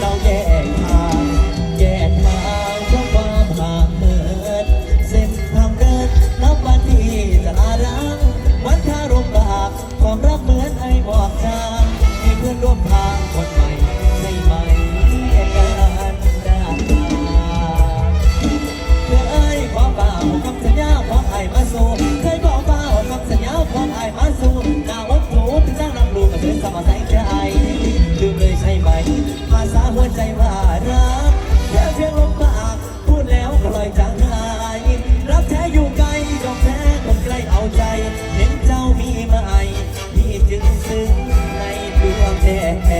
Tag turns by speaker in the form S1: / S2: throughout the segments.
S1: เราแยกทางแยกมาเพราะความห่างเหินเส้นทางเดินนับวันสารางวันคารมบาปความรักเหมือนไอ้บอกจางมีเพื่อนร่วมทางคนใหม่ใช่ไหมกันได้เคยเอ้ยล่าคำสัญญาควาไอมาสู้เคยบอกบ่าคำสัญญาควาไอมาสู้าวัดถูถึงนั่งนำลูกมาเดิสมาใส่ใจลืมเลยใช่ไหม ษาหัวใจว่ารักแค่เพียงลมปากพูดแล้วปลอยจางหายรับแท้อยู่ไกลดอกแท้คนใกล้เอาใจเห็นเจ้ามีมาไอพี่จึงซึ้งในดวงแท้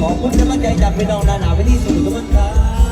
S1: ขอบคุณกำลังใจจากพี่น้องนานาไปที่สุดทุกท่านครับ